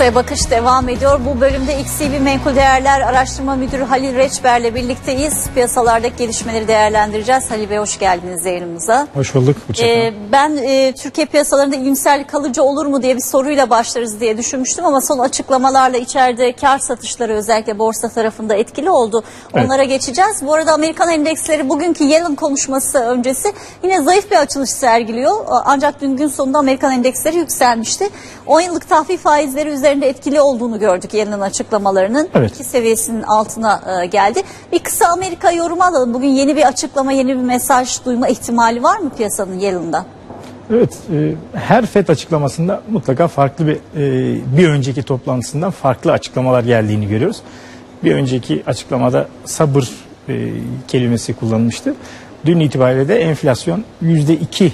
Piyasaya bakış devam ediyor. Bu bölümde XCB Menkul Değerler Araştırma Müdürü Halil Reçber'le birlikteyiz. Piyasalardaki gelişmeleri değerlendireceğiz. Halil Bey hoş geldiniz yayınımıza. Hoş bulduk. Ee, ben e, Türkiye piyasalarında iyimserlik kalıcı olur mu diye bir soruyla başlarız diye düşünmüştüm ama son açıklamalarla içeride kar satışları özellikle borsa tarafında etkili oldu. Evet. Onlara geçeceğiz. Bu arada Amerikan endeksleri bugünkü Yellen konuşması öncesi yine zayıf bir açılış sergiliyor. Ancak dün gün sonunda Amerikan endeksleri yükselmişti. 10 yıllık tahvil faizleri üzerinde etkili olduğunu gördük Yellen'ın açıklamalarının. Evet. İki seviyesinin altına e, geldi. Bir kısa Amerika yorumu alalım. Bugün yeni bir açıklama, yeni bir mesaj duyma ihtimali var mı piyasanın Yellen'da? Evet, e, her FED açıklamasında mutlaka farklı bir e, bir önceki toplantısından farklı açıklamalar geldiğini görüyoruz. Bir önceki açıklamada sabır e, kelimesi kullanılmıştı. Dün itibariyle de enflasyon yüzde iki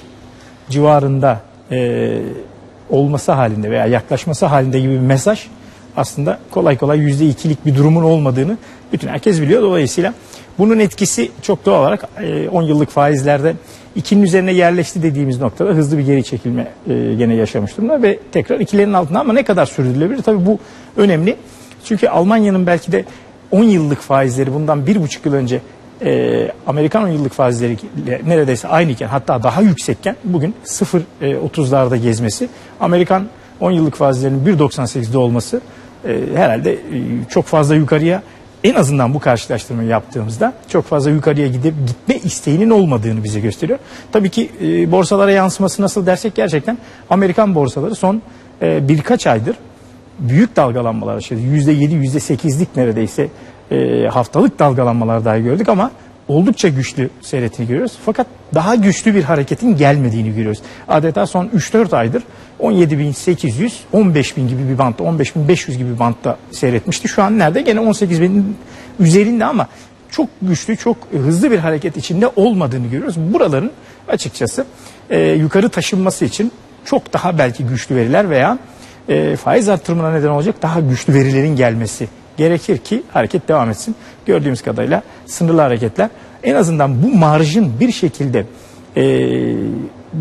civarında e, olması halinde veya yaklaşması halinde gibi bir mesaj aslında kolay kolay yüzde ikilik bir durumun olmadığını bütün herkes biliyor. Dolayısıyla bunun etkisi çok doğal olarak e, 10 yıllık faizlerde ikinin üzerine yerleşti dediğimiz noktada hızlı bir geri çekilme e, gene yaşamış durumda ve tekrar ikilerin altında ama ne kadar sürdürülebilir? Tabii bu önemli. Çünkü Almanya'nın belki de 10 yıllık faizleri bundan bir buçuk yıl önce e, Amerikan 10 yıllık faizleri neredeyse aynıyken hatta daha yüksekken bugün 0.30'larda gezmesi Amerikan 10 yıllık faizlerinin 1.98'de olması e, herhalde e, çok fazla yukarıya en azından bu karşılaştırmayı yaptığımızda çok fazla yukarıya gidip gitme isteğinin olmadığını bize gösteriyor. Tabii ki e, borsalara yansıması nasıl dersek gerçekten Amerikan borsaları son e, birkaç aydır büyük dalgalanmalar yaşadı. Yüzde yedi, yüzde sekizlik neredeyse e, haftalık dalgalanmalar dahi gördük ama oldukça güçlü seyretini görüyoruz. Fakat daha güçlü bir hareketin gelmediğini görüyoruz. Adeta son 3-4 aydır 17.800, 15.000 gibi bir bantta, 15.500 gibi bir bantta seyretmişti. Şu an nerede? Gene 18.000'in üzerinde ama çok güçlü, çok hızlı bir hareket içinde olmadığını görüyoruz. Buraların açıkçası e, yukarı taşınması için çok daha belki güçlü veriler veya e, faiz artırımına neden olacak daha güçlü verilerin gelmesi gerekir ki hareket devam etsin. Gördüğümüz kadarıyla sınırlı hareketler en azından bu marjın bir şekilde e,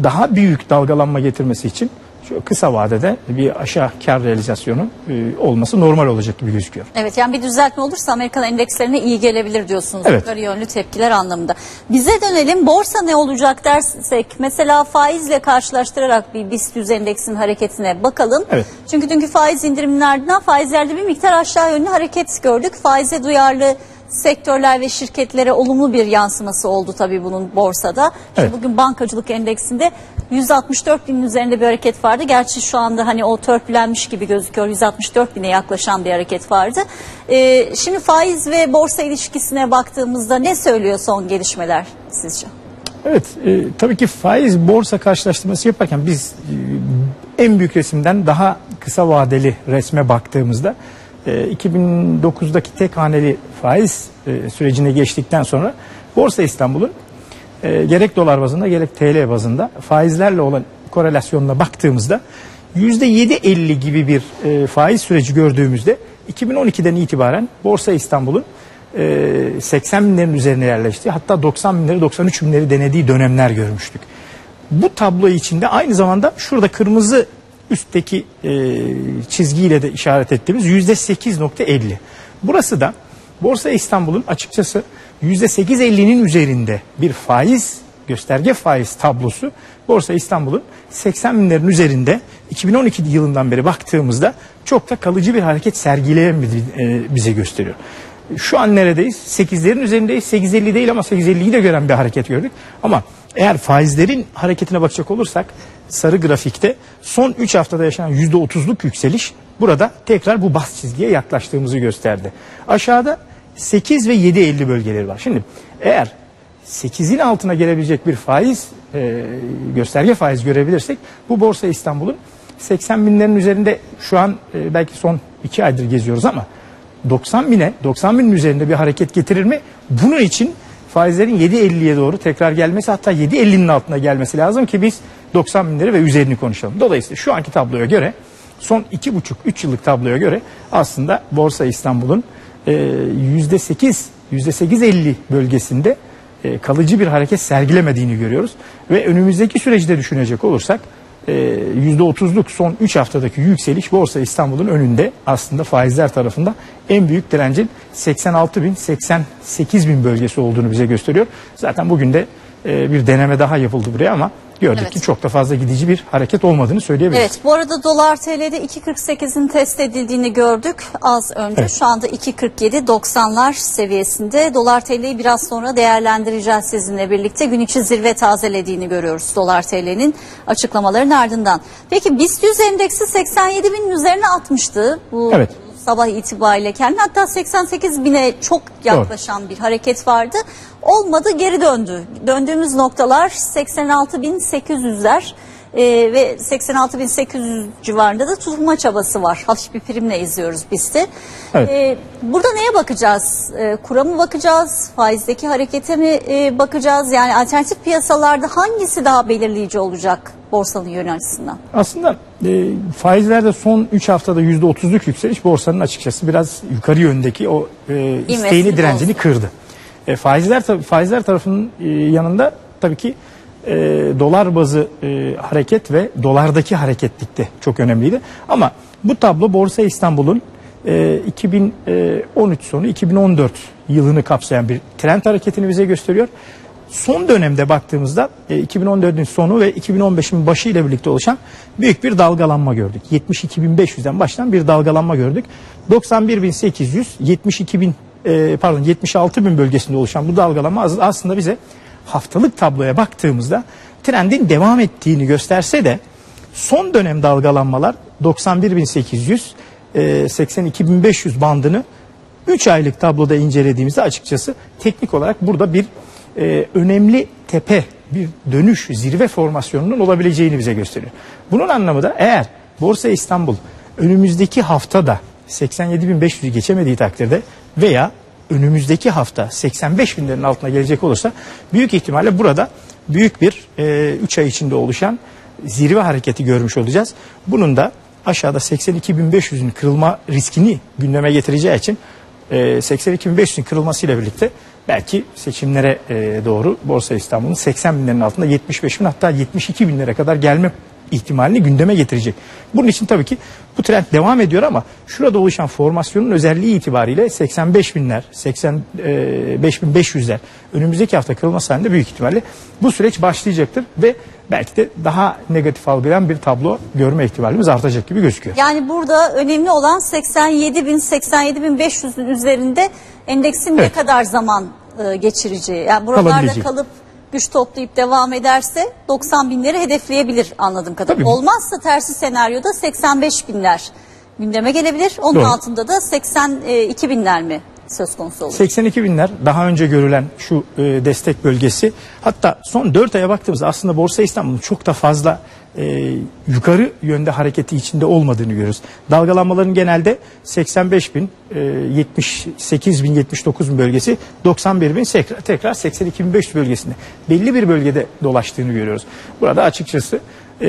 daha büyük dalgalanma getirmesi için şu kısa vadede bir aşağı kar realizasyonu e, olması normal olacak gibi gözüküyor. Evet yani bir düzeltme olursa Amerikan endekslerine iyi gelebilir diyorsunuz. Evet. Yukarı yönlü tepkiler anlamında. Bize dönelim borsa ne olacak dersek mesela faizle karşılaştırarak bir BIST 100 endeksinin hareketine bakalım. Evet. Çünkü dünkü faiz indiriminin ardından faizlerde bir miktar aşağı yönlü hareket gördük. Faize duyarlı sektörler ve şirketlere olumlu bir yansıması oldu tabii bunun borsada. Evet. bugün bankacılık endeksinde 164 binin üzerinde bir hareket vardı. Gerçi şu anda hani o törpülenmiş gibi gözüküyor. 164 bine yaklaşan bir hareket vardı. Ee, şimdi faiz ve borsa ilişkisine baktığımızda ne söylüyor son gelişmeler sizce? Evet, e, tabii ki faiz borsa karşılaştırması yaparken biz e, en büyük resimden daha kısa vadeli resme baktığımızda e, 2009'daki tek haneli faiz e, sürecine geçtikten sonra Borsa İstanbul'un e, gerek dolar bazında gerek TL bazında faizlerle olan korelasyonuna baktığımızda %7.50 gibi bir e, faiz süreci gördüğümüzde 2012'den itibaren Borsa İstanbul'un e, 80 binlerin üzerine yerleşti. Hatta 90 binleri 93 binleri denediği dönemler görmüştük. Bu tablo içinde aynı zamanda şurada kırmızı üstteki e, çizgiyle de işaret ettiğimiz %8.50. Burası da Borsa İstanbul'un açıkçası %8.50'nin üzerinde bir faiz gösterge faiz tablosu Borsa İstanbul'un 80 binlerin üzerinde 2012 yılından beri baktığımızda çok da kalıcı bir hareket sergileyemediğini e, bize gösteriyor. Şu an neredeyiz? 8'lerin üzerindeyiz. 8.50 değil ama 8.50'yi de gören bir hareket gördük. Ama eğer faizlerin hareketine bakacak olursak sarı grafikte son 3 haftada yaşanan %30'luk yükseliş burada tekrar bu bas çizgiye yaklaştığımızı gösterdi. Aşağıda 8 ve 7.50 bölgeleri var. Şimdi eğer 8'in altına gelebilecek bir faiz e, gösterge faiz görebilirsek bu Borsa İstanbul'un 80 binlerin üzerinde şu an e, belki son 2 aydır geziyoruz ama 90 bine 90 binin üzerinde bir hareket getirir mi? Bunun için faizlerin 7.50'ye doğru tekrar gelmesi hatta 7.50'nin altına gelmesi lazım ki biz 90 binleri ve üzerini konuşalım. Dolayısıyla şu anki tabloya göre son 2,5-3 yıllık tabloya göre aslında Borsa İstanbul'un e, %8 %8.50 bölgesinde e, kalıcı bir hareket sergilemediğini görüyoruz. Ve önümüzdeki süreci de düşünecek olursak e, %30'luk son 3 haftadaki yükseliş Borsa İstanbul'un önünde aslında faizler tarafında en büyük direncin 86 bin 88 bin bölgesi olduğunu bize gösteriyor. Zaten bugün de e, bir deneme daha yapıldı buraya ama gördük Evet. ki çok da fazla gidici bir hareket olmadığını söyleyebiliriz. Evet bu arada dolar TL'de 2.48'in test edildiğini gördük az önce. Evet. Şu anda 2.47 90'lar seviyesinde. Dolar TL'yi biraz sonra değerlendireceğiz sizinle birlikte. Gün içi zirve tazelediğini görüyoruz dolar TL'nin açıklamaların ardından. Peki BIST 100 endeksi 87 binin üzerine atmıştı. Bu Evet. sabah itibariyle kendini hatta 88 bine çok yaklaşan bir hareket vardı. Olmadı geri döndü. Döndüğümüz noktalar 86.800'ler ee, ve 86.800 civarında da tutulma çabası var. Hafif bir primle izliyoruz biz de. Evet. Ee, burada neye bakacağız? Ee, kura mı bakacağız? Faizdeki harekete mi e, bakacağız? Yani alternatif piyasalarda hangisi daha belirleyici olacak borsanın yönü açısından? Aslında e, faizlerde son 3 haftada %30'luk yükseliş borsanın açıkçası biraz yukarı yöndeki o e, isteğini direncini bozdu. kırdı. E, faizler faizler tarafının e, yanında tabii ki e, dolar bazı e, hareket ve dolardaki hareketlik de çok önemliydi. Ama bu tablo Borsa İstanbul'un e, 2013 sonu 2014 yılını kapsayan bir trend hareketini bize gösteriyor. Son dönemde baktığımızda e, 2014'ün sonu ve 2015'in başı ile birlikte oluşan büyük bir dalgalanma gördük. 72.500'den başlayan bir dalgalanma gördük. 91.800, 72.000 e, pardon 76.000 bölgesinde oluşan bu dalgalanma az- aslında bize haftalık tabloya baktığımızda trendin devam ettiğini gösterse de son dönem dalgalanmalar 91.800, e, 82.500 bandını 3 aylık tabloda incelediğimizde açıkçası teknik olarak burada bir e, önemli tepe, bir dönüş, zirve formasyonunun olabileceğini bize gösteriyor. Bunun anlamı da eğer Borsa İstanbul önümüzdeki haftada 87.500'ü geçemediği takdirde veya önümüzdeki hafta 85 binlerin altına gelecek olursa büyük ihtimalle burada büyük bir 3 ay içinde oluşan zirve hareketi görmüş olacağız. Bunun da aşağıda 82.500'ün kırılma riskini gündeme getireceği için e, 82.500'ün kırılmasıyla birlikte belki seçimlere e, doğru Borsa İstanbul'un 80 binlerin altında 75 bin hatta 72 binlere kadar gelme ihtimalini gündeme getirecek. Bunun için tabii ki bu trend devam ediyor ama şurada oluşan formasyonun özelliği itibariyle 85 binler, 85 bin 500'ler önümüzdeki hafta kırılması halinde büyük ihtimalle bu süreç başlayacaktır ve belki de daha negatif algılayan bir tablo görme ihtimalimiz artacak gibi gözüküyor. Yani burada önemli olan 87 bin 87 bin 500'ün üzerinde endeksin ne Evet. kadar zaman e, geçireceği. Yani buralarda kalıp güç toplayıp devam ederse 90 binleri hedefleyebilir anladığım kadarıyla. Tabii. Olmazsa tersi senaryoda 85 binler gündeme gelebilir. Onun Doğru. altında da 82 binler mi söz konusu olur? 82 binler daha önce görülen şu e, destek bölgesi. Hatta son 4 aya baktığımızda aslında Borsa İstanbul'un çok da fazla e, yukarı yönde hareketi içinde olmadığını görüyoruz. Dalgalanmaların genelde 85 bin, e, 78 bin, 79 bin bölgesi, 91 bin tekrar, tekrar 82 bin 500 bölgesinde. Belli bir bölgede dolaştığını görüyoruz. Burada açıkçası e,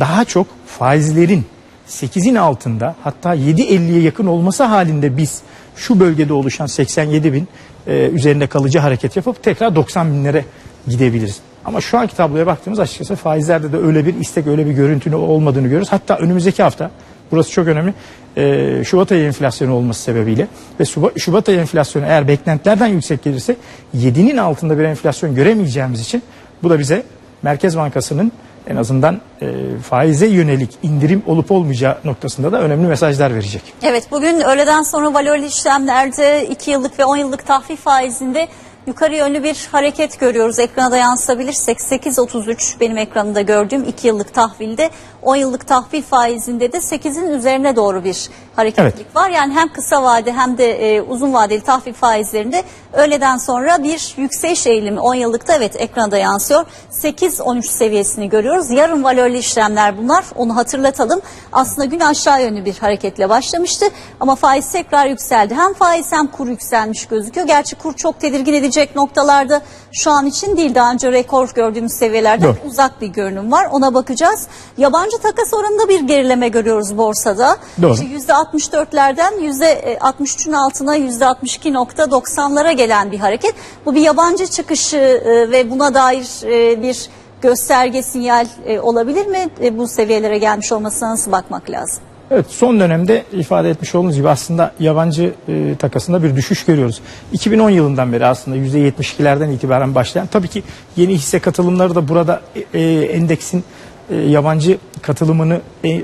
daha çok faizlerin 8'in altında hatta 7.50'ye yakın olması halinde biz şu bölgede oluşan 87 bin e, üzerinde kalıcı hareket yapıp tekrar 90 binlere gidebiliriz. Ama şu anki tabloya baktığımız açıkçası faizlerde de öyle bir istek öyle bir görüntünün olmadığını görüyoruz. Hatta önümüzdeki hafta burası çok önemli e, Şubat ayı enflasyonu olması sebebiyle ve Şubat, Şubat ayı enflasyonu eğer beklentilerden yüksek gelirse 7'nin altında bir enflasyon göremeyeceğimiz için bu da bize Merkez Bankası'nın en azından e, faize yönelik indirim olup olmayacağı noktasında da önemli mesajlar verecek. Evet bugün öğleden sonra valörlü işlemlerde 2 yıllık ve 10 yıllık tahvil faizinde yukarı yönlü bir hareket görüyoruz. Ekrana da yansıtabilir. 88.33 benim ekranımda gördüğüm 2 yıllık tahvilde 10 yıllık tahvil faizinde de 8'in üzerine doğru bir hareketlilik var. Yani hem kısa vade hem de e, uzun vadeli tahvil faizlerinde öğleden sonra bir yükseliş eğilimi 10 yıllıkta evet ekranda yansıyor. 8-13 seviyesini görüyoruz. Yarın valörlü işlemler bunlar. Onu hatırlatalım. Aslında gün aşağı yönlü bir hareketle başlamıştı ama faiz tekrar yükseldi. Hem faiz hem kur yükselmiş gözüküyor. Gerçi kur çok tedirgin edecek noktalarda şu an için değil. Daha önce rekor gördüğümüz seviyelerden Doğru. uzak bir görünüm var. Ona bakacağız. Yabancı takas oranında bir gerileme görüyoruz borsada. Doğru. İşte %64'lerden %63'ün altına %62.90'lara gelen bir hareket. Bu bir yabancı çıkışı e, ve buna dair e, bir gösterge sinyal e, olabilir mi? E, bu seviyelere gelmiş olmasına nasıl bakmak lazım? Evet son dönemde ifade etmiş olduğunuz gibi aslında yabancı e, takasında bir düşüş görüyoruz. 2010 yılından beri aslında %72'lerden itibaren başlayan tabii ki yeni hisse katılımları da burada e, e, endeksin e, yabancı katılımını e, e,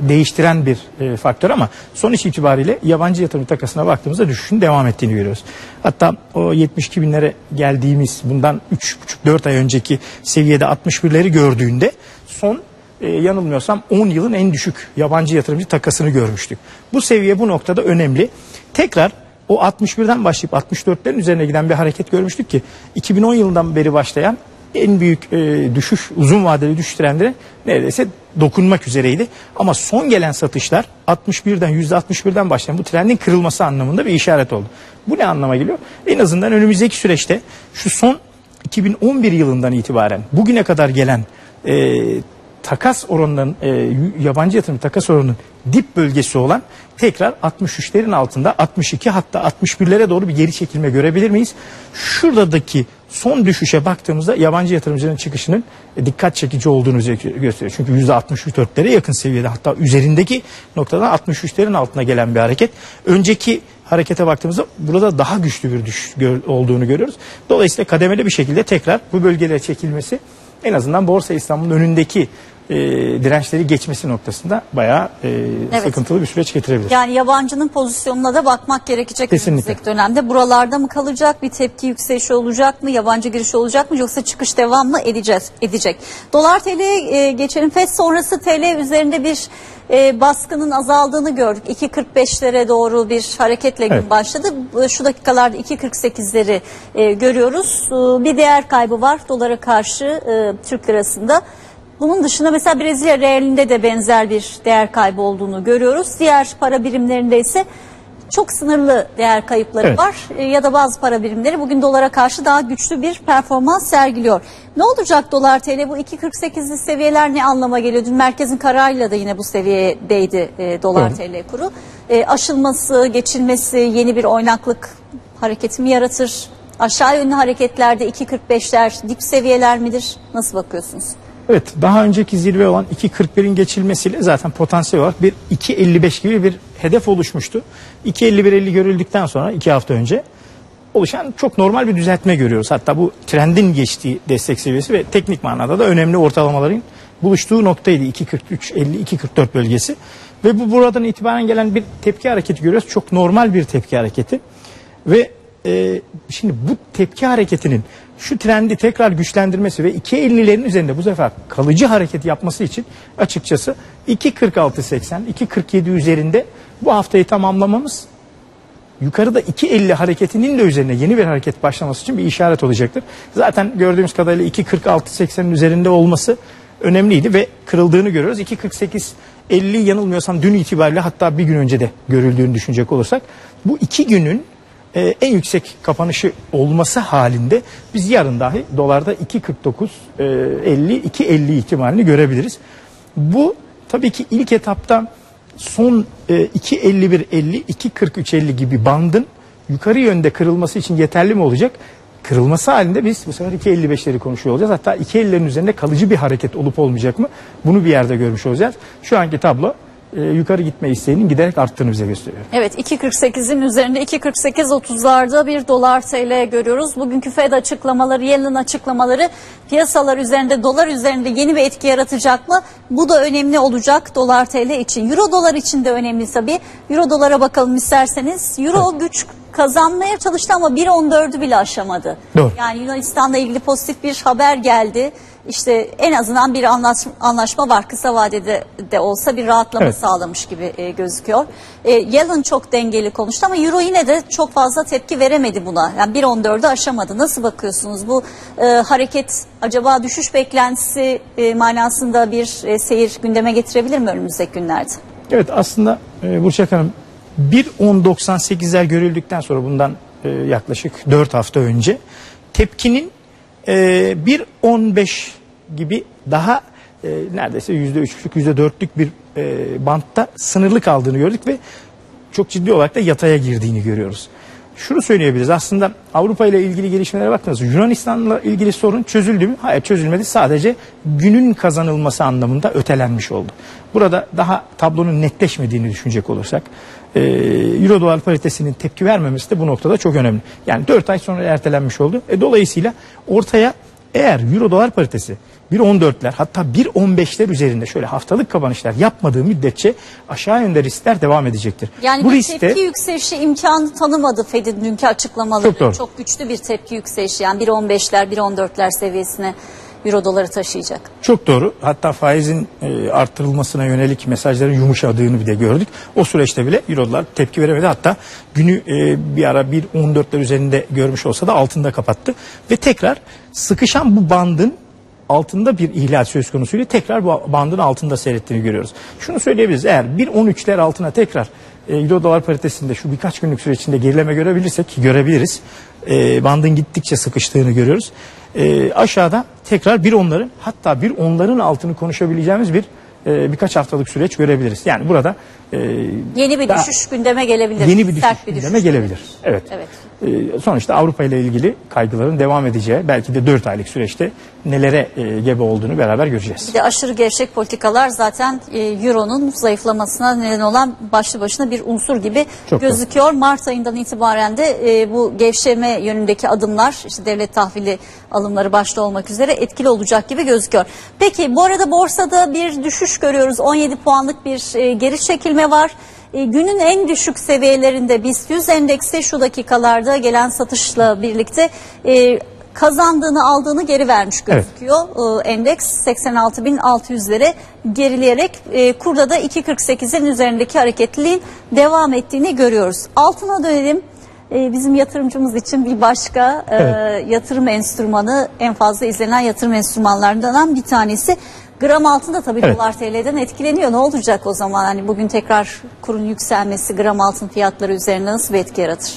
değiştiren bir e, faktör ama sonuç itibariyle yabancı yatırım takasına baktığımızda düşüşün devam ettiğini görüyoruz. Hatta o 72 binlere geldiğimiz bundan 3,5-4 ay önceki seviyede 61'leri gördüğünde son e, yanılmıyorsam 10 yılın en düşük yabancı yatırımcı takasını görmüştük. Bu seviye bu noktada önemli. Tekrar o 61'den başlayıp 64'lerin üzerine giden bir hareket görmüştük ki 2010 yılından beri başlayan en büyük e, düşüş uzun vadeli düşüş trendine neredeyse dokunmak üzereydi. Ama son gelen satışlar 61'den %61'den başlayan bu trendin kırılması anlamında bir işaret oldu. Bu ne anlama geliyor? En azından önümüzdeki süreçte şu son 2011 yılından itibaren bugüne kadar gelen e, takas oranının e, yabancı yatırım takas oranının dip bölgesi olan tekrar 63'lerin altında 62 hatta 61'lere doğru bir geri çekilme görebilir miyiz? Şuradaki son düşüşe baktığımızda yabancı yatırımcının çıkışının e, dikkat çekici olduğunu gösteriyor. Çünkü %64'lere yakın seviyede hatta üzerindeki noktadan 63'lerin altına gelen bir hareket. Önceki harekete baktığımızda burada daha güçlü bir düşüş olduğunu görüyoruz. Dolayısıyla kademeli bir şekilde tekrar bu bölgelere çekilmesi en azından Borsa İstanbul'un önündeki e, dirençleri geçmesi noktasında bayağı e, Evet. sıkıntılı bir süreç getirebilir. Yani yabancının pozisyonuna da bakmak gerekecek önümüzdeki dönemde. Buralarda mı kalacak, bir tepki yükselişi olacak mı, yabancı giriş olacak mı yoksa çıkış devam mı edeceğiz, edecek. Dolar TL'ye e, geçelim. FED sonrası TL üzerinde bir e, baskının azaldığını gördük. 2.45'lere doğru bir hareketle gün Evet. başladı. Bu- Şu dakikalarda 2.48'leri e, görüyoruz. E, bir değer kaybı var dolara karşı e, Türk lirasında. Bunun dışında mesela Brezilya realinde de benzer bir değer kaybı olduğunu görüyoruz. Diğer para birimlerinde ise çok sınırlı değer kayıpları Evet. var E, ya da bazı para birimleri bugün dolara karşı daha güçlü bir performans sergiliyor. Ne olacak dolar TL bu 2.48'li seviyeler ne anlama geliyor? Dün merkezin kararıyla da yine bu seviyedeydi e, dolar Evet. TL kuru. E, aşılması, geçilmesi yeni bir oynaklık hareketi mi yaratır? Aşağı yönlü hareketlerde 2.45'ler dip seviyeler midir? Nasıl bakıyorsunuz? Evet daha önceki zirve olan 2.41'in geçilmesiyle zaten potansiyel olarak bir 2.55 gibi bir hedef oluşmuştu. 2.51-50 görüldükten sonra 2 hafta önce oluşan çok normal bir düzeltme görüyoruz. Hatta bu trendin geçtiği destek seviyesi ve teknik manada da önemli ortalamaların buluştuğu noktaydı 2.43-50-2.44 bölgesi. Ve bu buradan itibaren gelen bir tepki hareketi görüyoruz. Çok normal bir tepki hareketi. Ve e, şimdi bu tepki hareketinin şu trendi tekrar güçlendirmesi ve 2.50'lerin üzerinde bu sefer kalıcı hareket yapması için açıkçası 2.46.80, 2.47 üzerinde bu haftayı tamamlamamız yukarıda 2.50 hareketinin de üzerine yeni bir hareket başlaması için bir işaret olacaktır. Zaten gördüğümüz kadarıyla 2.46.80'in üzerinde olması önemliydi ve kırıldığını görüyoruz. 2.48.50 yanılmıyorsam dün itibariyle hatta bir gün önce de görüldüğünü düşünecek olursak bu iki günün e, en yüksek kapanışı olması halinde biz yarın dahi dolarda 2.49 e, 50 2.50 ihtimalini görebiliriz. Bu tabii ki ilk etapta son e, 2.51.50 2.43.50 gibi bandın yukarı yönde kırılması için yeterli mi olacak? Kırılması halinde biz bu sefer 2.55'leri konuşuyor olacağız. Hatta 2.50'lerin üzerinde kalıcı bir hareket olup olmayacak mı? Bunu bir yerde görmüş olacağız. Şu anki tablo e, yukarı gitme isteğinin giderek arttığını bize gösteriyor. Evet 2.48'in üzerinde 2.48.30'larda bir dolar TL görüyoruz. Bugünkü Fed açıklamaları, Yellen açıklamaları piyasalar üzerinde, dolar üzerinde yeni bir etki yaratacak mı? Bu da önemli olacak dolar TL için. Euro dolar için de önemli tabii. Euro dolara bakalım isterseniz. Euro güç kazanmaya çalıştı ama 1.14'ü bile aşamadı. Doğru. Yani Yunanistan'la ilgili pozitif bir haber geldi. İşte en azından bir anlaş- anlaşma var. Kısa vadede de olsa bir rahatlama Evet. sağlamış gibi e, gözüküyor. E, Yellen çok dengeli konuştu ama Euro yine de çok fazla tepki veremedi buna. Yani 1.14'ü aşamadı. Nasıl bakıyorsunuz? Bu e, hareket acaba düşüş beklentisi e, manasında bir e, seyir gündeme getirebilir mi önümüzdeki günlerde? Evet aslında e, Burçak Hanım 1.10.98'ler görüldükten sonra bundan e, yaklaşık 4 hafta önce tepkinin e, 1.15 gibi daha e, neredeyse %3'lük %4'lük bir e, bantta sınırlı kaldığını gördük ve çok ciddi olarak da yataya girdiğini görüyoruz. Şunu söyleyebiliriz. Aslında Avrupa ile ilgili gelişmelere baktığınızda Yunanistan'la ilgili sorun çözüldü mü? Hayır çözülmedi. Sadece günün kazanılması anlamında ötelenmiş oldu. Burada daha tablonun netleşmediğini düşünecek olursak e, Euro dolar paritesinin tepki vermemesi de bu noktada çok önemli. Yani 4 ay sonra ertelenmiş oldu. E, dolayısıyla ortaya eğer Euro dolar paritesi 1.14'ler hatta 1.15'ler üzerinde şöyle haftalık kapanışlar yapmadığı müddetçe aşağı yönde riskler devam edecektir. Yani bu bir riskte tepki yükselişi imkanı tanımadı Fed'in dünkü açıklamaları. Çok doğru. güçlü bir tepki yükselişi yani 1.15'ler 1.14'ler seviyesine euro doları taşıyacak. Çok doğru. Hatta faizin e, arttırılmasına yönelik mesajların yumuşadığını bir de gördük. O süreçte bile Euro'lar tepki veremedi. Hatta günü e, bir ara 1.14'ler üzerinde görmüş olsa da altında kapattı. Ve tekrar sıkışan bu bandın altında bir ihlal söz konusuyla tekrar bu bandın altında seyrettiğini görüyoruz. Şunu söyleyebiliriz. Eğer 1.13'ler altına tekrar e, Euro dolar paritesinde şu birkaç günlük süre içinde gerileme görebilirsek görebiliriz. E, bandın gittikçe sıkıştığını görüyoruz. E, aşağıda tekrar bir onların hatta bir onların altını konuşabileceğimiz bir e, birkaç haftalık süreç görebiliriz. Yani burada e, Yeni bir daha düşüş gündeme gelebilir. yeni bir düşüş Sert gündeme gelebilir. Evet. Evet. E, sonuçta Avrupa ile ilgili kaygıların devam edeceği belki de 4 aylık süreçte nelere e, gebe olduğunu beraber göreceğiz. Bir de aşırı gevşek politikalar zaten e, Euro'nun zayıflamasına neden olan başlı başına bir unsur gibi Çok doğru. gözüküyor. Mart ayından itibaren de e, bu gevşeme yönündeki adımlar işte devlet tahvili alımları başta olmak üzere etkili olacak gibi gözüküyor. Peki bu arada borsada bir düşüş görüyoruz. 17 puanlık bir e, geri çekilme var. E, günün en düşük seviyelerinde BIST 100 endeksi şu dakikalarda gelen satışla birlikte e, kazandığını aldığını geri vermiş Evet. gözüküyor. Ee, Endeks 86.600'lere gerileyerek e, kurda da 2.48'in üzerindeki hareketliliğin devam ettiğini görüyoruz. Altına dönelim. Ee, Bizim yatırımcımız için bir başka e, Evet. yatırım enstrümanı en fazla izlenen yatırım enstrümanlarından bir tanesi. Gram altın da tabii Evet. dolar TL'den etkileniyor. Ne olacak o zaman? Hani bugün tekrar kurun yükselmesi gram altın fiyatları üzerine nasıl bir etki yaratır?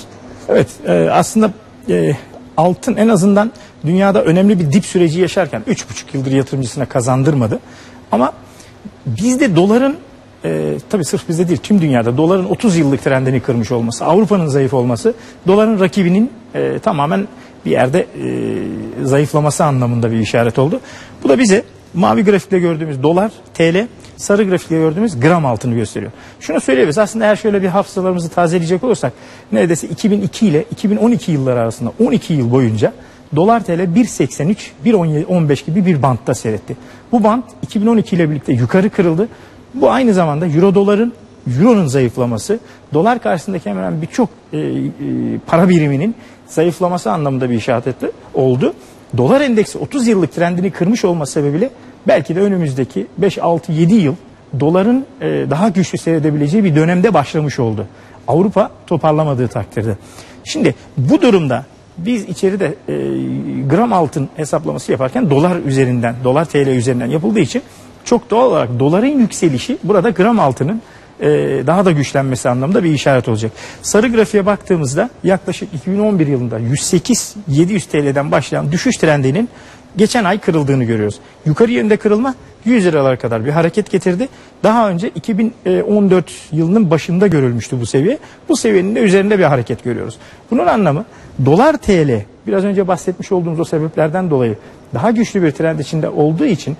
Evet e, aslında e, altın en azından dünyada önemli bir dip süreci yaşarken 3,5 yıldır yatırımcısına kazandırmadı. Ama bizde doların e, tabii sırf bizde değil tüm dünyada doların 30 yıllık trendini kırmış olması, Avrupa'nın zayıf olması doların rakibinin e, tamamen bir yerde e, zayıflaması anlamında bir işaret oldu. Bu da bize mavi grafikte gördüğümüz dolar, TL, sarı grafikte gördüğümüz gram altını gösteriyor. Şunu söyleyebiliriz aslında eğer şöyle bir hafızalarımızı tazeleyecek olursak neredeyse 2002 ile 2012 yılları arasında 12 yıl boyunca dolar TL 1.83, 1.15 gibi bir bantta seyretti. Bu bant 2012 ile birlikte yukarı kırıldı. Bu aynı zamanda euro doların euronun zayıflaması, dolar karşısındaki hemen birçok e, e, para biriminin zayıflaması anlamında bir işaret etti, oldu. Dolar endeksi 30 yıllık trendini kırmış olması sebebiyle belki de önümüzdeki 5, 6, 7 yıl doların e, daha güçlü seyredebileceği bir dönemde başlamış oldu. Avrupa toparlamadığı takdirde. Şimdi bu durumda biz içeride e, gram altın hesaplaması yaparken dolar üzerinden, dolar TL üzerinden yapıldığı için çok doğal olarak doların yükselişi burada gram altının daha da güçlenmesi anlamında bir işaret olacak. Sarı grafiğe baktığımızda yaklaşık 2011 yılında 108 700 TL'den başlayan düşüş trendinin geçen ay kırıldığını görüyoruz. Yukarı yönde kırılma 100 liralara kadar bir hareket getirdi. Daha önce 2014 yılının başında görülmüştü bu seviye. Bu seviyenin de üzerinde bir hareket görüyoruz. Bunun anlamı dolar TL biraz önce bahsetmiş olduğumuz o sebeplerden dolayı daha güçlü bir trend içinde olduğu için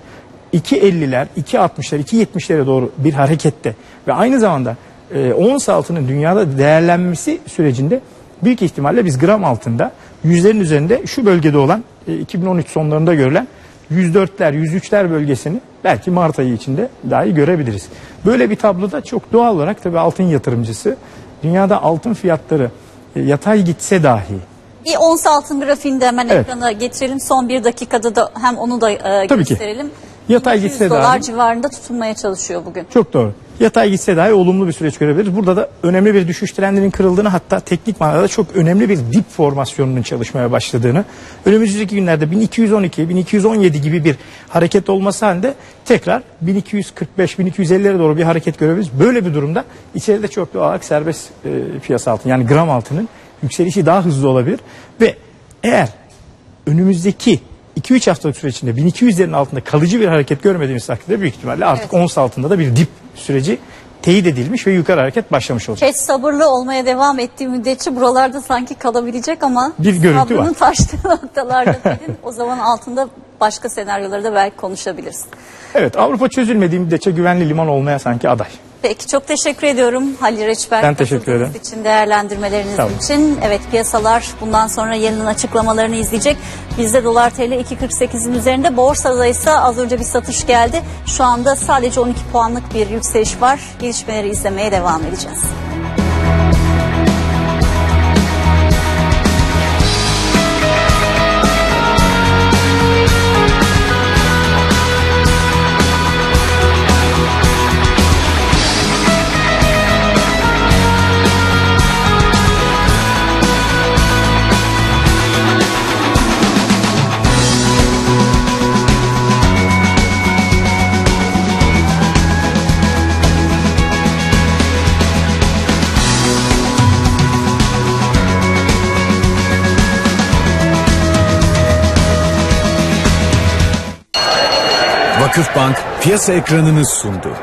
2.50'ler, 2.60'lar, 2.70'lere doğru bir harekette ve aynı zamanda e, ons altının dünyada değerlenmesi sürecinde büyük ihtimalle biz gram altında yüzlerin üzerinde şu bölgede olan e, 2013 sonlarında görülen 104'ler, 103'ler bölgesini belki Mart ayı içinde dahi görebiliriz. Böyle bir tabloda çok doğal olarak tabii altın yatırımcısı dünyada altın fiyatları e, yatay gitse dahi Bir ons altın grafiğini de hemen Evet. ekrana getirelim. Son bir dakikada da hem onu da e, Tabii ki. Yatay 200 gitse dolar dahi- civarında tutunmaya çalışıyor bugün. Çok doğru. Yatay gitse dahi olumlu bir süreç görebiliriz. Burada da önemli bir düşüş trendinin kırıldığını hatta teknik manada çok önemli bir dip formasyonunun çalışmaya başladığını önümüzdeki günlerde 1212, 1217 gibi bir hareket olması halinde tekrar 1245, 1250'lere doğru bir hareket görebiliriz. Böyle bir durumda içeride çok doğal olarak serbest e, piyasa altın yani gram altının yükselişi daha hızlı olabilir ve eğer önümüzdeki 2-3 haftalık süre içinde 1200'lerin altında kalıcı bir hareket görmediğimiz takdirde büyük ihtimalle artık Evet. ons altında da bir dip süreci teyit edilmiş ve yukarı hareket başlamış olacak. Kes sabırlı olmaya devam ettiği müddetçe buralarda sanki kalabilecek ama Bir görüntü var. taştığı noktalarda dedin. o zaman altında başka senaryoları da belki konuşabiliriz. Evet Avrupa çözülmediği müddetçe güvenli liman olmaya sanki aday. Peki çok teşekkür ediyorum Halil Reçber. Ben teşekkür ederim. için değerlendirmeleriniz olun. için. Evet piyasalar bundan sonra yarının açıklamalarını izleyecek. Bizde dolar TL 2.48'in üzerinde borsada ise az önce bir satış geldi. Şu anda sadece 12 puanlık bir yükseliş var. Gelişmeleri izlemeye devam edeceğiz. Vakıfbank piyasa ekranını sundu.